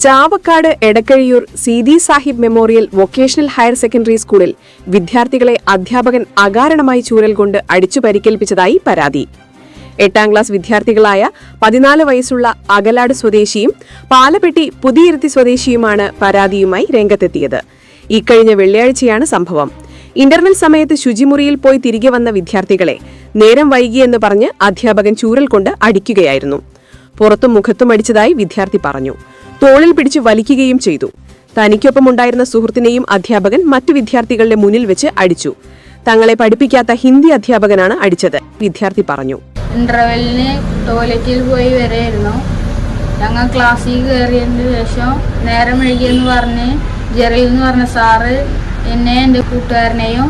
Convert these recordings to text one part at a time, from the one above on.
Chavakkad Edakkazhiyur Seethi Sahib memorial vocational higher secondary സ്കൂളിൽ വിദ്യാർത്ഥികളെ അധ്യാപകൻ അകാരണമായി ചൂരൽ കൊണ്ട് അടിച്ചു പരിക്കേൽപ്പിച്ചതായി പരാതി. എട്ടാം ക്ലാസ് വിദ്യാർത്ഥികളായ പതിനാല് വയസ്സുള്ള അകലാട് സ്വദേശിയും പാലപ്പെട്ടി പുതിയിരുത്തി സ്വദേശിയുമാണ് പരാതിയുമായി രംഗത്തെത്തിയത്. ഇക്കഴിഞ്ഞ വെള്ളിയാഴ്ചയാണ് സംഭവം. ഇന്റർവെൽ സമയത്ത് ശുചിമുറിയിൽ പോയി തിരികെ വന്ന വിദ്യാർത്ഥികളെ നേരം വൈകിയെന്ന് പറഞ്ഞ് അധ്യാപകൻ ചൂരൽ കൊണ്ട് അടിക്കുകയായിരുന്നു. പുറത്തും മുഖത്തും അടിച്ചതായി വിദ്യാർത്ഥി പറഞ്ഞു. തോളിൽ പിടിച്ച് വലിക്കുകയും ചെയ്തു. തനിക്കൊപ്പമുണ്ടായിരുന്ന സുഹൃത്തിനെയും അധ്യാപകൻ മറ്റു വിദ്യാർത്ഥികളുടെ മുന്നിൽ വെച്ച് അടിച്ചു. തങ്ങളെ പഠിപ്പിക്കാത്ത ഹിന്ദി അധ്യാപകനാണ് അടിച്ചത് വിദ്യാർത്ഥി പറഞ്ഞു. ഇന്റർവെല്ലിന് ടോയ്ലറ്റിൽ പോയി വരെയായിരുന്നു ഞങ്ങൾ ക്ലാസ്സിൽ കയറിയതിന് ശേഷം നേരം മെഴുകിയെന്ന് പറഞ്ഞ് ജെറിൽ എന്ന് പറഞ്ഞ സാറ് എന്നെ എന്റെ കൂട്ടുകാരനെയും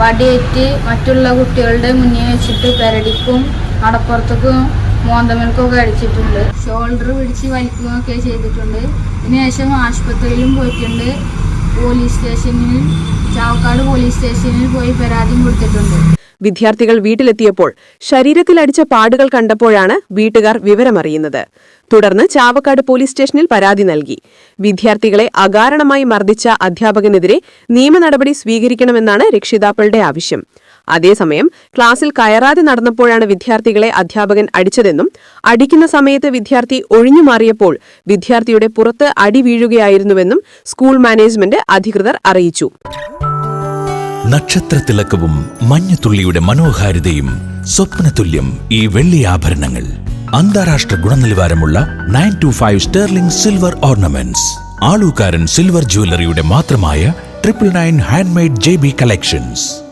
വടിയേറ്റ് മറ്റുള്ള കുട്ടികളുടെ മുന്നിൽ വെച്ചിട്ട് പെരടിക്കും അടപ്പുറത്തേക്കും മോന്തമൽക്കൊക്കെ അടിച്ചിട്ടുണ്ട്. ഷോൾഡർ പിടിച്ച് വലിക്കുകയൊക്കെ ചെയ്തിട്ടുണ്ട്. ഇതിനുശേഷം ആശുപത്രിയിലും പോയിട്ടുണ്ട്. പോലീസ് സ്റ്റേഷനിൽ ചാവക്കാട് പോലീസ് സ്റ്റേഷനിൽ പോയി പരാതിയും കൊടുത്തിട്ടുണ്ട്. വിദ്യാർത്ഥികൾ വീട്ടിലെത്തിയപ്പോൾ ശരീരത്തിൽ അടിച്ച പാടുകൾ കണ്ടപ്പോഴാണ് വീട്ടുകാർ വിവരമറിയുന്നത്. തുടർന്ന് ചാവക്കാട് പോലീസ് സ്റ്റേഷനിൽ പരാതി നൽകി. വിദ്യാർത്ഥികളെ അകാരണമായി മർദ്ദിച്ച അധ്യാപകനെതിരെ നിയമ നടപടി സ്വീകരിക്കണമെന്നാണ് രക്ഷിതാക്കളുടെ ആവശ്യം. അതേസമയം ക്ലാസ്സിൽ കയറാതെ നടന്നപ്പോഴാണ് വിദ്യാർത്ഥികളെ അധ്യാപകൻ അടിച്ചതെന്നും അടിക്കുന്ന സമയത്ത് വിദ്യാർത്ഥി ഒഴിഞ്ഞു മാറിയപ്പോൾ വിദ്യാർത്ഥിയുടെ പുറത്ത് അടി വീഴുകയായിരുന്നുവെന്നും സ്കൂൾ മാനേജ്മെന്റ് അധികൃതർ അറിയിച്ചു. നക്ഷത്രത്തിളക്കവും മഞ്ഞത്തുള്ളിയുടെ മനോഹാരിതയും സ്വപ്നതുല്യം ഈ വെള്ളി ആഭരണങ്ങൾ. അന്താരാഷ്ട്ര ഗുണനിലവാരമുള്ള nine two five sterling silver ornaments. Alukkaran silver ജ്വല്ലറിയുടെ മാത്രമായ triple nine handmade J B collections.